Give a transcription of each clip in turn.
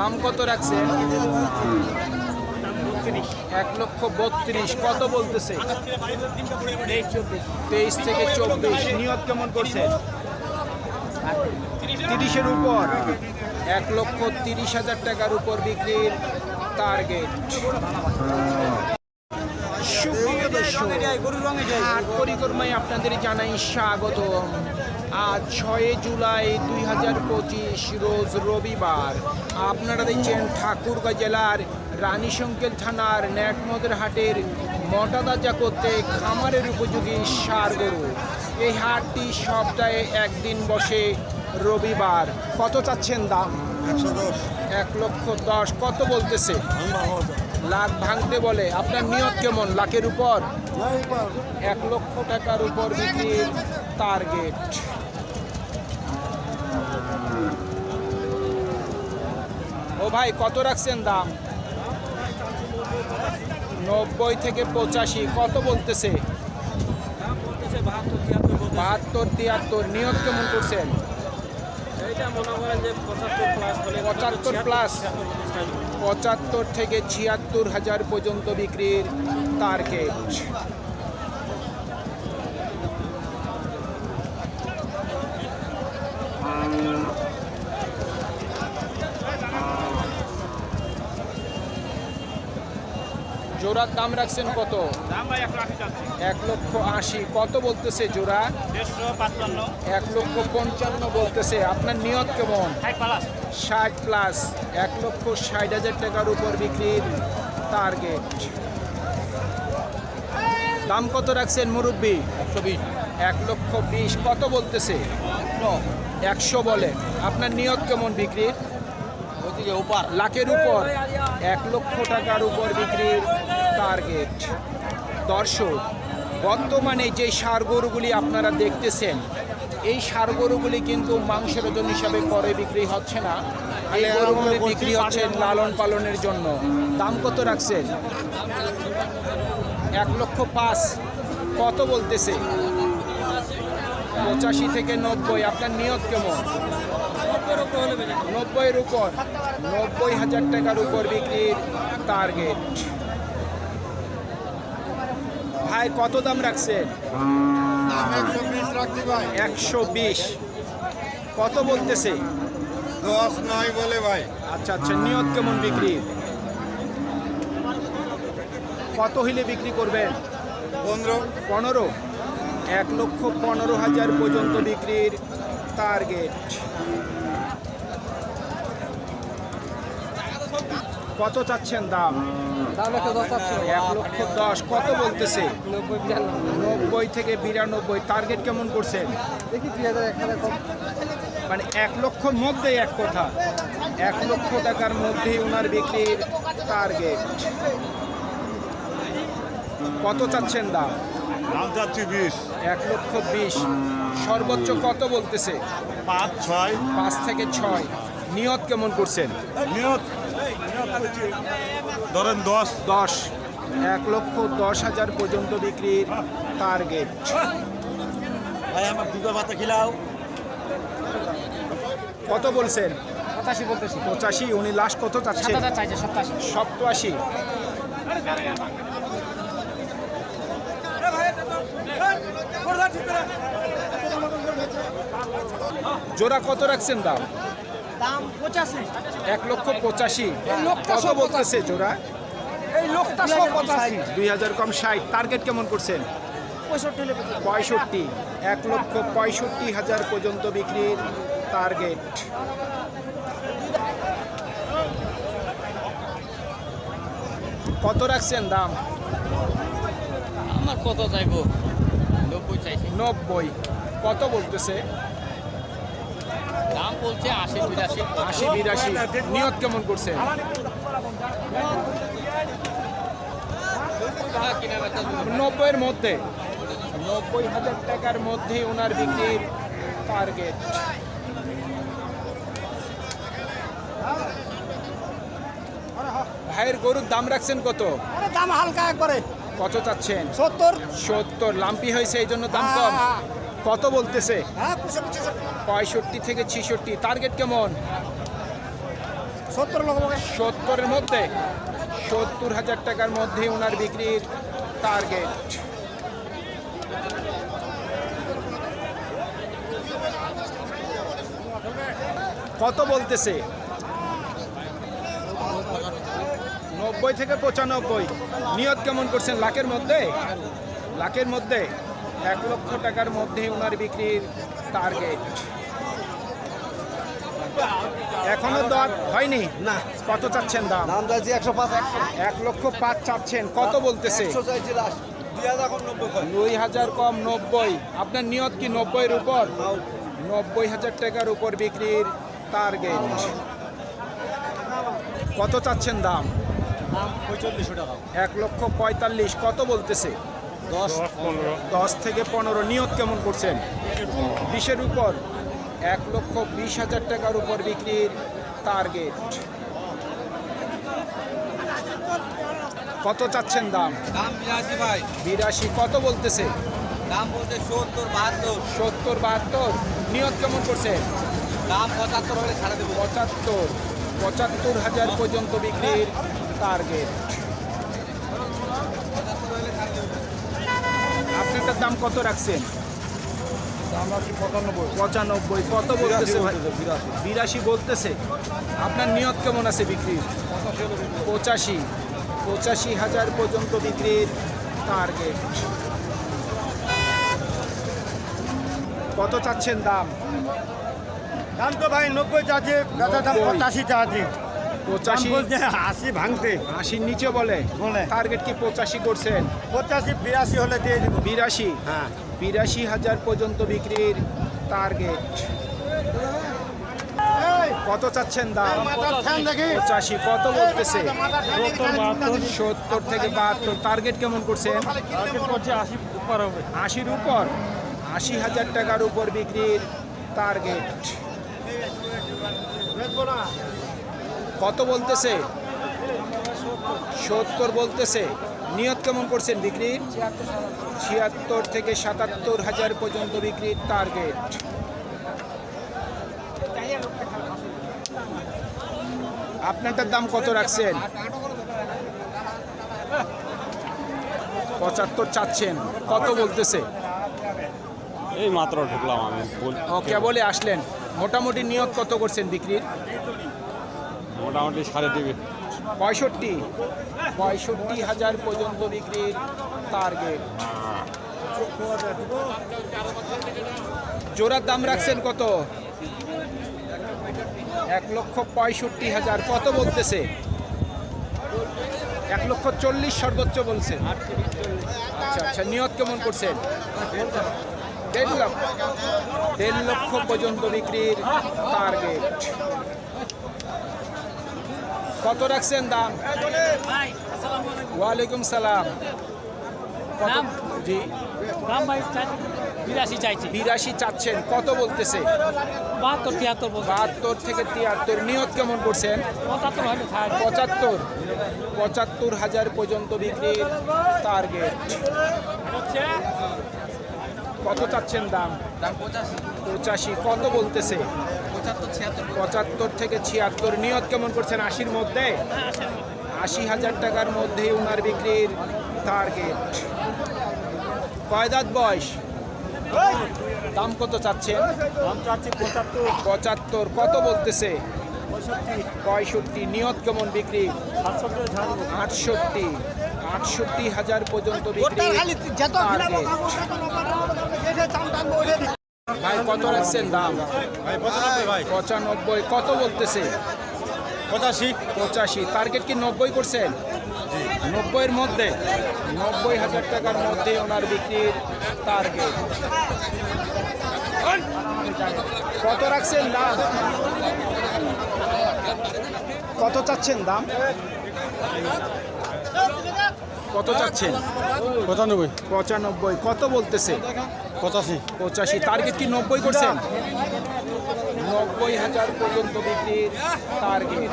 দাম কত রাখছেন এক লক্ষ বত্রিশ। কত বলতেছে? তেইশ থেকে চব্বিশ। নিয়ত কেমন করছে? তিরিশের উপর। এক লক্ষ তিরিশ হাজার টাকার উপর বিক্রির টার্গেট সুপ্রিয় দর্শক, হাট পরিক্রমায় আপনাদের জানাই স্বাগত আজ ছয় জুলাই দুই হাজার পঁচিশ রোজ রবিবার। আপনারা দেখছেন ঠাকুরগাঁ জেলার রানীশঙ্কেল থানার ন্যাটমদের হাটের মটাদাজা করতে খামারের উপযোগী সার গরু। এই হাটটি সপ্তাহে একদিন বসে রবিবার। কত চাচ্ছেন দাম? এক লক্ষ দশ। কত বলতেছে? লাখ ভাঙতে বলে। আপনার নিয়ত কেমন? লাখের উপর? এক লক্ষ টাকার উপর বিক্রির টার্গেট ও ভাই, কত রাখছেন দাম? নব্বই থেকে পঁচাশি, কত বলতেছে? বাহাত্তর, তিয়াত্তর নিয়ত কেমন করছেন? পঁচাত্তর প্লাস পঁচাত্তর থেকে ছিয়াত্তর হাজার পর্যন্ত বিক্রির টার্গেট জোড়ার দাম রাখছেন কত? এক লক্ষ আশি। কত বলতেছে জোড়া? এক লক্ষ পঞ্চান্ন বলতেছে। আপনার নিয়ত কেমন? ষাট প্লাস এক লক্ষ ষাট হাজার টাকার উপর বিক্রির টার্গেট দাম কত রাখছেন মুরব্বী? একশো বিশ। এক লক্ষ বিশ। কত বলতেছে? একশো বলে। আপনার নিয়ত কেমন বিক্রির? লাখের উপর। এক লক্ষ টাকার উপর বিক্রির টার্গেট দর্শক বর্তমানে যে সার গরুগুলি আপনারা দেখতেছেন এই সার গরুগুলি কিন্তু মাংসের ওজন হিসাবে পরে বিক্রি হচ্ছে না। এই গরুগুলি বিক্রি হচ্ছে লালন পালনের জন্য। দাম কত রাখছেন? এক লক্ষ পাঁচ। কত বলতেছে? পঁচাশি থেকে নব্বই। আপনার নিয়ত কেমন? নব্বইয়ের উপর। নব্বই হাজার টাকার উপর বিক্রির টার্গেট ভাই কত দাম রাখছেন একশো বিশ ভাই। একশো বিশ। কত বলতেছে? দশ নয় বলে ভাই। আচ্ছা আচ্ছা নিয়ত কেমন বিক্রি? কত হইলে বিক্রি করবেন? পনেরো। পনেরো? এক লক্ষ পনেরো হাজার পর্যন্ত বিক্রির টার্গেট কত চাচ্ছেন দাম? এক লক্ষ দশ কত বলতেছে? নব্বই নব্বই থেকে বিরানব্বই টার্গেট কেমন করছেন? দেখি হাজার এক মানে এক লক্ষর মধ্যেই এক কথা। এক লক্ষ টাকার মধ্যেই ওনার বিক্রির টার্গেট কত চাচ্ছেন দাম? দাম চাচ্ছি বিশ। এক লক্ষ বিশ। সর্বোচ্চ কত বলতেছে? পাঁচ ছয়। পাঁচ থেকে ছয়। নিয়ত কেমন করছেন? নিয়ত ধরেন দশ। দশ। এক লক্ষ দশ হাজার পর্যন্ত বিক্রির টার্গেট ভাই আমার দুটো ভাতা খিলাও। কত বলছেন? পঁচাশি বলতেছি। পঁচাশি উনি লাস্ট কত চাচ্ছেন? সপ্তাশি জোড়া কত রাখছেন দাম? দাম পঁচাশি। এক লক্ষ পঁচাশি। লোকটা কত বলতেছে জোড়া? এই লোকটা সব পঁচাশি। দুই হাজার কম ষাট। টার্গেট কেমন করছেন? পঁয়ষট্টি পঁয়ষট্টি। এক লক্ষ পঁয়ষট্টি হাজার পর্যন্ত বিক্রির টার্গেট। কত রাখছেন দাম? আমার কত চাইব? নব্বই চাইছি। নব্বই। কত বলতেছে? দাম বলছে আশি বিরাশি। আশি বিরাশি। নিয়ত কেমন নব্বইয়ের মধ্যে। নব্বই হাজার টাকার মধ্যে ওনার বিক্রির টার্গেট ভাইয়ের গরুর দাম রাখছেন কত? দাম হালকা একবারে। কত চাচ্ছেন? সত্তর। সত্তর। লাম্পি হয়েছে এই জন্য দাম কম। কত বলতেছে? হ্যাঁ পঁয়ষট্টি থেকে ছিষট্টি। টার্গেট কেমন? সত্তরের মধ্যে? সত্তর হাজার টাকার মধ্যে ওনার বিক্রির টার্গেট কত বলতেছে? নব্বই থেকে পঁচানব্বই। নিয়ত কেমন করছেন? লাখের মধ্যে? লাখের মধ্যে? এক লক্ষ টাকার মধ্যে ওনার বিক্রির টার্গেট এখনও দর হয়নি? না। কত চাচ্ছেন দাম? দাম চাইছি একশো পাঁচ এক লক্ষ পাঁচ চাচ্ছেন কত বলতেছে? দুই হাজার কম নব্বই আপনার নিয়ত কি নব্বইয়ের উপর? নব্বই হাজার টাকার উপর বিক্রির টার্গেট কত চাচ্ছেন দাম? এক লক্ষ পঁয়তাল্লিশ কত বলতেছে? দশ পনেরো। দশ থেকে পনেরো। নিয়ত কেমন করছেন? বিশের উপর। এক লক্ষ বিশ হাজার টাকার উপর বিক্রির টার্গেট কত চাচ্ছেন দাম? দাম বিরাশি ভাই। বিরাশি। কত বলতেছে? দাম বলতে সত্তর বাহাত্তর। সত্তর বাহাত্তর। নিয়ত কেমন করছে দাম পঁচাত্তর হলে ছাড়া দেবো। পঁচাত্তর। পঁচাত্তর হাজার পর্যন্ত বিক্রির টার্গেট আপনারটার দাম কত রাখছেন? পঁচানব্বই। কত বলতেছে ভাই? বিরাশি বলতেছে। আপনার নিয়ত কেমন আছে বিক্রির? পঁচাশি। পঁচাশি হাজার পর্যন্ত বিক্রির টার্গেট কত চাচ্ছেন দাম? দাম তো ভাই নব্বই চাচ্ছে গাঁদার দাম পঁচাশি চাচ্ছে। পঁচাশি আশি ভাঙতে আশির নিচে বলে বলে। টার্গেট কি পঁচাশি করছেন পঁচাশি বিরাশি হলে দিয়ে দিব বিরাশি হ্যাঁ বিরাশি হাজার পর্যন্ত বিক্রির টার্গেট কত চাচ্ছেন দাম পঁচাশি কত বলতেছে সত্তর থেকে বাহাত্তর টার্গেট কেমন করছেন আশির উপর আশি হাজার টাকার উপর বিক্রির টার্গেট কত বলতেছে? সত্তর বলতেছে। নিয়ত কেমন করছেন বিক্রির ছিয়াত্তর থেকে সাতাত্তর হাজার পর্যন্ত বিক্রির টার্গেট আপনারটার দাম কত রাখছেন? পঁচাত্তর চাচ্ছেন। কত বলতেছে? এই মাত্র ঢুকলাম আমি। ও কেবলে আসলেন। মোটামুটি নিয়ত কত করছেন বিক্রির? মোটামুটি সাড়ে দিবে পঁয়ষট্টি। পঁয়ষট্টি হাজার পর্যন্ত বিক্রির টার্গেট জোড়ার দাম রাখছেন কত? এক লক্ষ পঁয়ষট্টি হাজার। কত বলতেছে? এক লক্ষ চল্লিশ সর্বোচ্চ বলছে। আচ্ছা আচ্ছা নিয়ত কেমন করছেন? দেড় লক্ষ দেড় লক্ষ পর্যন্ত বিক্রির টার্গেট কত রাখছেন দাম? ওয়ালাইকুম সালাম? জি। দাম ভাই বিরাশি চাইছি। বিরাশি চাচ্ছেন। কত বলতেছে? বাহাত্তর তিয়াত্তর বাহাত্তর থেকে তিয়াত্তর। নিয়ত কেমন করছেন? পঁচাত্তর পঁচাত্তর। পঁচাত্তর হাজার পর্যন্ত বিক্রির টার্গেট কত চাচ্ছেন দাম? দাম পঁচাশি। পঁচাশি। কত বলতেছে? পঁচাত্তর থেকে ছিয়াত্তর নিয়ত কেমন করছেন আশির মধ্যে আশি হাজার টাকার মধ্যে ওনার বিক্রির টার্গেট কয়দাত বয়স দাম কত চাচ্ছেন দাম চাচ্ছি পঁচাত্তর পঁচাত্তর কত বলতেছে পঁয়ষট্টি নিয়ত কেমন বিক্রি আটষট্টি আটষট্টি হাজার পর্যন্ত বিক্রি টার্গেট ভাই কত রাখছেন দাম? ভাই পঁচানব্বই ভাই। পঁচানব্বই কত বলতেছে? পঁচাশি। পঁচাশি। টার্গেট কি নব্বই করছেন? নব্বইয়ের মধ্যে? নব্বই হাজার টাকার মধ্যে ওনার বিক্রির টার্গেট। কত রাখছেন দাম? কত চাচ্ছেন দাম? কত চাচ্ছেন? পঁচানব্বই। পঁচানব্বই। কত বলতেছে? পঁচাশি। পঁচাশি। টার্গেট কি নব্বই করছেন? নব্বই হাজার পর্যন্ত বিক্রির টার্গেট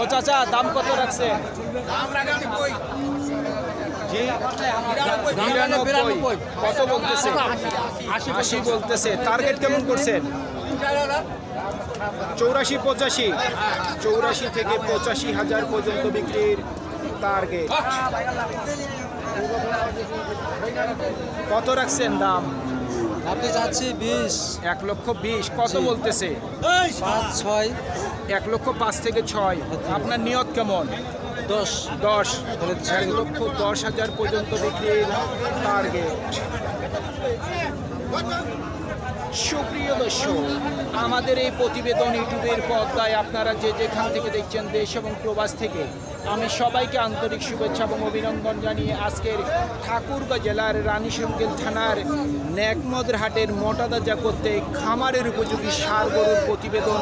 ও চাচা দাম কত রাখছে কত বলতেছে? আশি বলতেছে। টার্গেট কেমন করছেন? চৌরাশি পঁচাশি। চৌরাশি থেকে পঁচাশি হাজার পর্যন্ত বিক্রির টার্গেট কত রাখছেন দাম? আপনি চাচ্ছি বিশ। এক লক্ষ বিশ। কত বলতেছে? পাঁচ ছয়। এক লক্ষ পাঁচ থেকে ছয়। আপনার নিয়ত কেমন? দশ। দশ। এক লক্ষ দশ হাজার পর্যন্ত বিক্রির টার্গেট সুপ্রিয় দর্শক, আমাদের এই প্রতিবেদন ইউটিউবের পর্দায় আপনারা যে যেখান থেকে দেখছেন দেশ এবং প্রবাস থেকে, আমি সবাইকে আন্তরিক শুভেচ্ছা এবং অভিনন্দন জানিয়ে আজকের ঠাকুরগাঁ জেলার রানীশঙ্কেল থানার ন্যাকমদের হাটের মোটাদাজা করতে খামারের উপযোগী সার গরুর প্রতিবেদন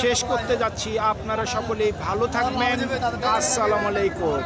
শেষ করতে যাচ্ছি। আপনারা সকলেই ভালো থাকবেন। আসসালামু আলাইকুম।